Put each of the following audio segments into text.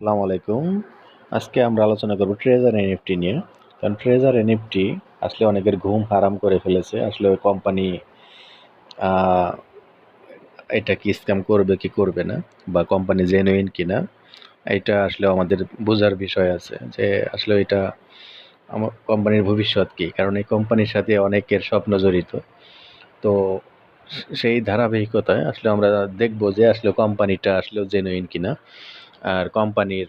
আসসালামু আলাইকুম। আজকে আমরা আলোচনা করব ট্রেজার এনএফটি নিয়ে। কারণ ট্রেজার এনএফটি আসলে অনেকের ঘুম হারাম করে ফেলেছে। আসলে ওই কোম্পানি এটা কি স্ক্যাম করবে কি করবে না? বা কোম্পানি জেনুইন কিনা? এটা আসলে আমাদের বোঝার বিষয় আছে যে আসলে এটা আমার কোম্পানির ভবিষ্যৎ কি? কারণ এই কোম্পানির সাথে অনেকের স্বপ্ন জড়িত। তো সেই ধারাবাহিকতায় আসলে আমরা দেখব যে আসলে কোম্পানিটা আসলেও জেনুইন কিনা। আর কোম্পানির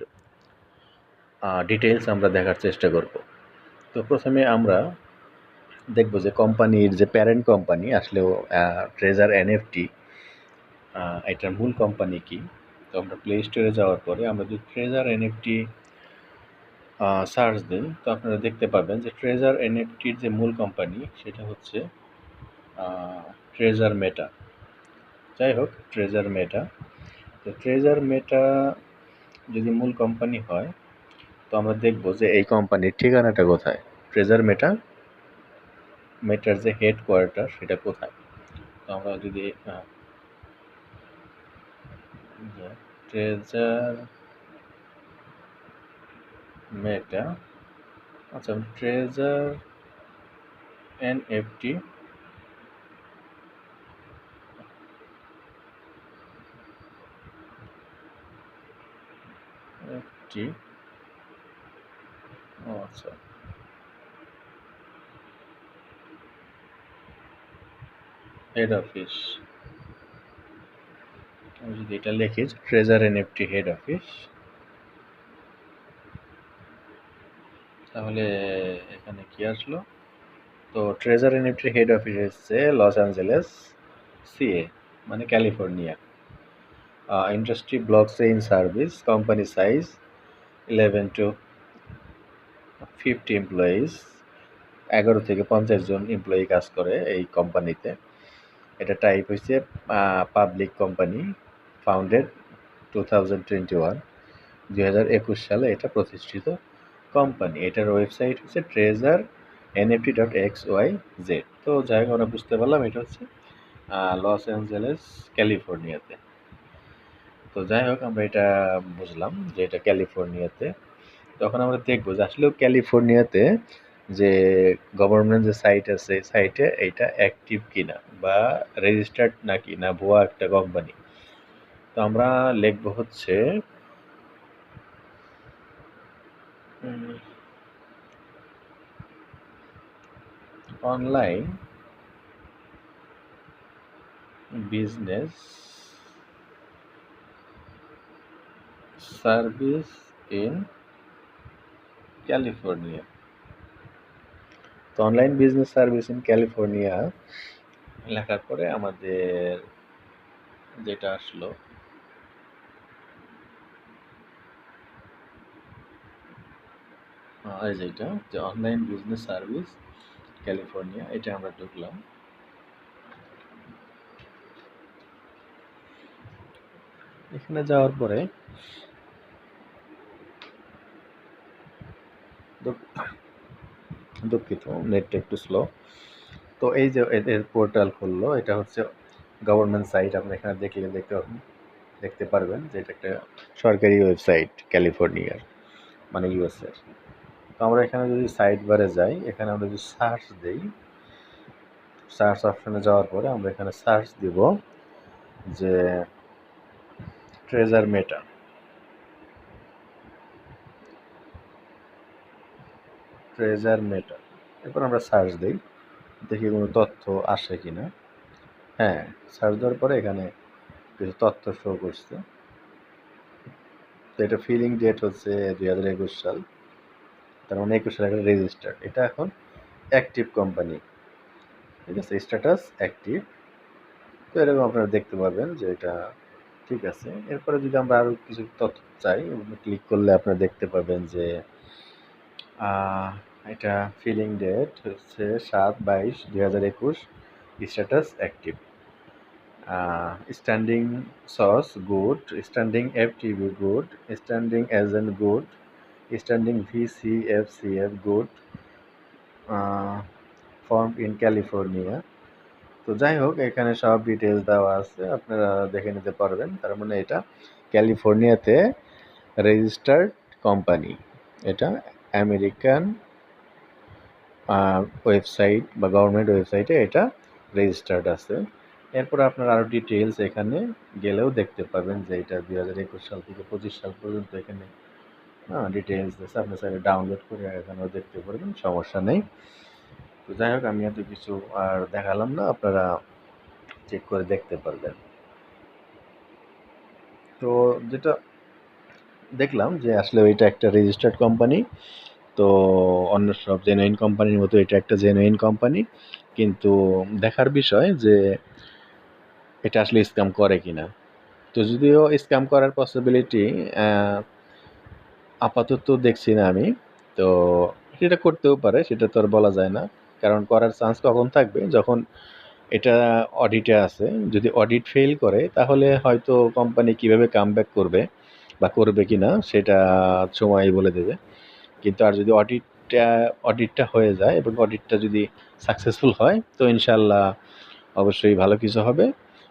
ডিটেলস আমরা দেখার চেষ্টা করব। তো প্রথমে আমরা দেখব যে কোম্পানির যে প্যারেন্ট কোম্পানি আসলেও ট্রেজার এনএফটি এটার মূল কোম্পানি কি? তো আমরা প্লে স্টোরে যাওয়ার পরে আমরা যদি ট্রেজার এনএফটি সার্চ দিই, তো আপনারা দেখতে পাবেন যে ট্রেজার এনএফটির যে মূল কোম্পানি সেটা হচ্ছে ট্রেজার মেটা যাই হোক ট্রেজার মেটা তো ট্রেজার মেটা যদি মূল কোম্পানি হয়, তো আমরা দেখব যে এই কোম্পানির ঠিকানাটা কোথায়? ট্রেজার মেটা মেটার যে হেড কোয়ার্টার সেটা কোথায়? তো আমরা যদি ট্রেজার মেটা আচ্ছা ট্রেজার এনএফটি এফটি ও আচ্ছা। হেড অফিস আমি যদি এটা লিখি ট্রেজার এনএফটি হেড অফিস তাহলে এখানে কি আসলো? তো ট্রেজার এনএফটি হেড অফিস এসছে লস অ্যাঞ্জেলেস সিএ মানে California industry blocks in service company size eleven to fifty employees এগারো থেকে পঞ্চাশ জন এমপ্লয়ি কাজ করে এই কোম্পানিতে এটা টাইপ হয়েছে public company founded two thousand twenty one দুই হাজার একুশ সালে এটা প্রতিষ্ঠিত কোম্পানি এটার ওয়েবসাইট হচ্ছে Treasure NFT dot X Y Z তো যাই হোক, আমরা বুঝতে পারলাম এটা হচ্ছে লস অ্যাঞ্জেলেস ক্যালিফোর্নিয়াতে তো যাই হোক, আমরা এটা বুঝলাম যে এটা ক্যালিফোর্নিয়াতে। তখন আমরা দেখব যে আসলেও ক্যালিফোর্নিয়াতে যে গভর্নমেন্ট যে সাইট আছে সাইটে এইটা অ্যাক্টিভ কিনা বা রেজিস্টার্ড নাকি না ভুয়া একটা কোম্পানি তো আমরা লিখব হচ্ছে online business service in California. তো online business service in California লেখার পরে আমাদের যেটা আসলো এই যেটা যে অনলাইন বিজনেস সার্ভিস ক্যালিফোর্নিয়া এটা আমরা ঢুকলাম। এখানে যাওয়ার পরে দুঃখিত নেটটা একটু স্লো তো এই যে এদের পোর্টাল খুললো, এটা হচ্ছে গভর্নমেন্ট সাইট আপনি এখানে দেখলে দেখতে দেখতে পারবেন যে এটা একটা সরকারি ওয়েবসাইট ক্যালিফোর্নিয়ার মানে ইউএসএর তো আমরা এখানে যদি সাইট বারে যাই, এখানে আমরা যদি সার্চ দিই সার্চ অপশনে যাওয়ার পরে আমরা এখানে সার্চ দিব যে ট্রেজার মেটা ট্রেজার মেটা এরপর আমরা সার্চ দিই, দেখি কোনো তথ্য আসে কি না হ্যাঁ সার্চ দেওয়ার পরে এখানে কিছু তথ্য শো করছে। তো এটা ফিলিং ডেট হচ্ছে দুই হাজার একুশ সাল। তার মানে একুশ সালে একটা রেজিস্টার্ড এটা এখন অ্যাক্টিভ কোম্পানি ঠিক আছে স্ট্যাটাস অ্যাক্টিভ তো এরকম আপনারা দেখতে পাবেন যে এটা ঠিক আছে। এরপরে যদি আমরা আরও কিছু তথ্য চাই ক্লিক করলে আপনারা দেখতে পাবেন যে এটা ফিলিং ডেট হচ্ছে সাত বাইশ দুই হাজার একুশ status active standing SOS good standing F TV good standing agent good standing V C F C F good form in California তো যাই হোক, এখানে সব ডিটেলস দেওয়া আছে, আপনারা দেখে নিতে পারবেন। তার মানে এটা ক্যালিফোর্নিয়াতে রেজিস্টার্ড কোম্পানি এটা আমেরিকান ওয়েবসাইট বা গভর্নমেন্ট ওয়েবসাইটে এটা রেজিস্টার্ড আছে। এরপর আপনার আরও ডিটেলস এখানে গেলেও দেখতে পাবেন যে এটা দুই হাজার একুশ সাল থেকে পঁচিশ সাল পর্যন্ত এখানে হ্যাঁ ডিটেলস আছে আপনি চাইলে ডাউনলোড করে এখানেও দেখতে পারবেন, সমস্যা নেই। তো যাই হোক, আমি এত কিছু আর দেখালাম না, আপনারা চেক করে দেখতে পারবেন। তো যেটা দেখলাম যে আসলে ওইটা একটা রেজিস্টার্ড কোম্পানি তো অন্য সব জেনুইন কোম্পানির মতো এটা একটা জেনুইন কোম্পানি কিন্তু দেখার বিষয় যে এটা আসলে স্ক্যাম করে কি না তো যদিও স্ক্যাম করার পসিবিলিটি আপাতত দেখছি না আমি। তো সেটা করতেও পারে, সেটা তো আর বলা যায় না। কারণ করার চান্স কখন থাকবে? যখন এটা অডিটে আছে। যদি অডিট ফেল করে, তাহলে হয়তো কোম্পানি কীভাবে কামব্যাক করবে বা করবে কি না সেটা সময় বলে দেবে। কিন্তু আর যদি অডিটটা অডিটটা হয়ে যায় এবং অডিটটা যদি সাকসেসফুল হয়, তো ইনশাল্লাহ অবশ্যই ভালো কিছু হবে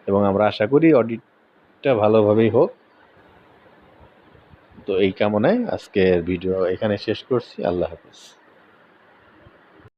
এবং আমরা আশা করি অডিটটা ভালোভাবেই হোক। তো এই কামনায় আজকের ভিডিও এখানে শেষ করছি। আল্লাহ হাফিজ।